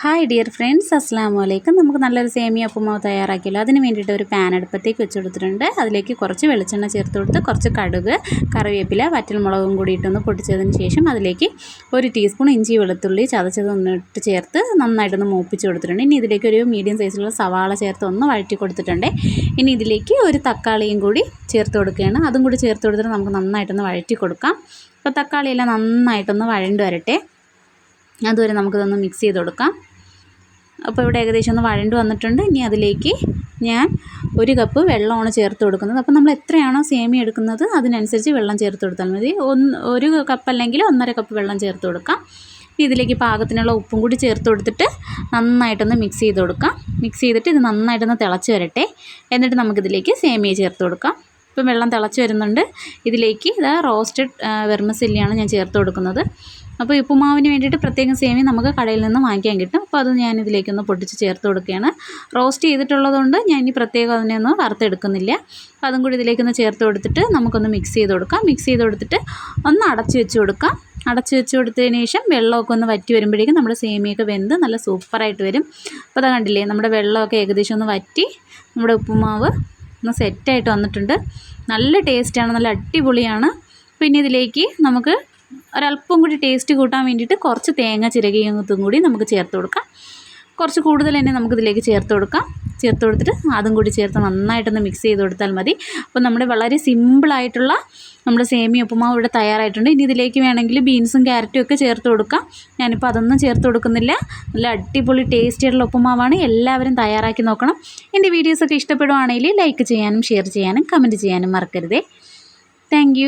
Hi dear friends അസ്സാം വലൈക്കും നമുക്ക് നല്ലൊരു സേമിയ ഉപ്പുമാവ് തയ്യാറാക്കിയല്ലോ. അതിന് വേണ്ടിയിട്ട് ഒരു പാൻ അടുപ്പത്തേക്ക് വെച്ച് കൊടുത്തിട്ടുണ്ട് അതിലേക്ക് കുറച്ച് വെളിച്ചെണ്ണ ചേർത്ത് കൊടുത്ത് കുറച്ച് കടുക് കറിവേപ്പില വറ്റൽമുളകും കൂടി ഇട്ടൊന്ന് പൊടിച്ചതിന് ശേഷം അതിലേക്ക് ഒരു ടീസ്പൂൺ ഇഞ്ചി വെളുത്തുള്ളി ചതച്ചതൊന്നിട്ട് ചേർത്ത് നന്നായിട്ടൊന്ന് മൂപ്പിച്ച് കൊടുത്തിട്ടുണ്ട്. ഇനി ഇതിലേക്ക് ഒരു മീഡിയം സൈസിലുള്ള സവാള ചേർത്ത് ഒന്ന് വഴറ്റി കൊടുത്തിട്ടുണ്ട്. ഇനി ഇതിലേക്ക് ഒരു തക്കാളിയും കൂടി ചേർത്ത് കൊടുക്കുകയാണ്. അതും കൂടി ചേർത്ത് കൊടുത്തിട്ട് നമുക്ക് നന്നായിട്ടൊന്ന് വഴറ്റി കൊടുക്കാം. അപ്പോൾ തക്കാളിയെല്ലാം നന്നായിട്ടൊന്ന് വഴണ്ട് വരട്ടെ. അതുവരെ നമുക്കിതൊന്ന് മിക്സ് ചെയ്ത് കൊടുക്കാം. അപ്പോൾ ഇവിടെ ഏകദേശം ഒന്ന് വഴണ്ട് വന്നിട്ടുണ്ട്. ഇനി അതിലേക്ക് ഞാൻ ഒരു കപ്പ് വെള്ളമാണ് ചേർത്ത് കൊടുക്കുന്നത്. അപ്പോൾ നമ്മൾ എത്രയാണോ സേമിയ എടുക്കുന്നത് അതിനനുസരിച്ച് വെള്ളം ചേർത്ത് കൊടുത്താൽ മതി. ഒന്ന് ഒരു കപ്പ് അല്ലെങ്കിൽ ഒന്നര കപ്പ് വെള്ളം ചേർത്ത് കൊടുക്കാം. ഇതിലേക്ക് പാകത്തിനുള്ള ഉപ്പും കൂടി ചേർത്ത് കൊടുത്തിട്ട് നന്നായിട്ടൊന്ന് മിക്സ് ചെയ്ത് കൊടുക്കാം. മിക്സ് ചെയ്തിട്ട് ഇത് നന്നായിട്ടൊന്ന് തിളച്ച് വരട്ടെ. എന്നിട്ട് നമുക്കിതിലേക്ക് സേമിയ ചേർത്ത് കൊടുക്കാം. ഇപ്പം വെള്ളം തിളച്ച് വരുന്നുണ്ട്. ഇതിലേക്ക് ഇതാ റോസ്റ്റഡ് വെർമസില്ലിയാണ് ഞാൻ ചേർത്ത് കൊടുക്കുന്നത്. അപ്പോൾ ഉപ്പുമാവിന് വേണ്ടിയിട്ട് പ്രത്യേകം സേമിയ നമുക്ക് കടയിൽ നിന്ന് വാങ്ങിക്കാൻ കിട്ടും. അപ്പോൾ അത് ഞാൻ ഇതിലേക്കൊന്ന് പൊട്ടിച്ച് ചേർത്ത് കൊടുക്കുകയാണ്. റോസ്റ്റ് ചെയ്തിട്ടുള്ളതുകൊണ്ട് ഞാൻ ഇനി പ്രത്യേകം അതിനൊന്നും വറുത്തെടുക്കുന്നില്ല. അപ്പോൾ അതും കൂടി ഇതിലേക്കൊന്ന് ചേർത്ത് കൊടുത്തിട്ട് നമുക്കൊന്ന് മിക്സ് ചെയ്ത് കൊടുക്കാം. മിക്സ് ചെയ്ത് കൊടുത്തിട്ട് ഒന്ന് അടച്ച് വെച്ച് കൊടുക്കാം. അടച്ച് വെച്ച് കൊടുത്തതിന് ശേഷം വെള്ളമൊക്കെ ഒന്ന് വറ്റി വരുമ്പോഴേക്കും നമ്മുടെ സേമിയൊക്കെ വെന്ത് നല്ല സൂപ്പറായിട്ട് വരും. അപ്പോൾ അത് കണ്ടില്ലേ നമ്മുടെ വെള്ളമൊക്കെ ഏകദേശം ഒന്ന് വറ്റി നമ്മുടെ ഉപ്പുമാവ് ഒന്ന് സെറ്റായിട്ട് വന്നിട്ടുണ്ട്. നല്ല ടേസ്റ്റാണ് നല്ല അടിപൊളിയാണ്. പിന്നെ ഇതിലേക്ക് നമുക്ക് ഒരല്പം കൂടി ടേസ്റ്റ് കൂട്ടാൻ വേണ്ടിയിട്ട് കുറച്ച് തേങ്ങ ചിരകിയതും കൂടി നമുക്ക് ചേർത്ത് കൊടുക്കാം. കുറച്ച് കൂടുതൽ തന്നെ നമുക്കിതിലേക്ക് ചേർത്ത് കൊടുക്കാം. ചേർത്ത് കൊടുത്തിട്ട് അതും കൂടി ചേർത്ത് നന്നായിട്ടൊന്ന് മിക്സ് ചെയ്ത് കൊടുത്താൽ മതി. അപ്പോൾ നമ്മുടെ വളരെ സിമ്പിളായിട്ടുള്ള നമ്മുടെ സേമിയ ഉപ്പുമാവ് ഇവിടെ തയ്യാറായിട്ടുണ്ട്. ഇനി ഇതിലേക്ക് വേണമെങ്കിൽ ബീൻസും ക്യാരറ്റും ഒക്കെ ചേർത്ത് കൊടുക്കാം. ഞാനിപ്പോൾ അതൊന്നും ചേർത്ത് കൊടുക്കുന്നില്ല. നല്ല അടിപൊളി ടേസ്റ്റി ആയിട്ടുള്ള ഉപ്പുമാവാണ്. എല്ലാവരും തയ്യാറാക്കി നോക്കണം. എന്റെ വീഡിയോസൊക്കെ ഇഷ്ടപ്പെടുവാണെങ്കിൽ ലൈക്ക് ചെയ്യാനും ഷെയർ ചെയ്യാനും കമന്റ് ചെയ്യാനും മറക്കരുതേ. താങ്ക്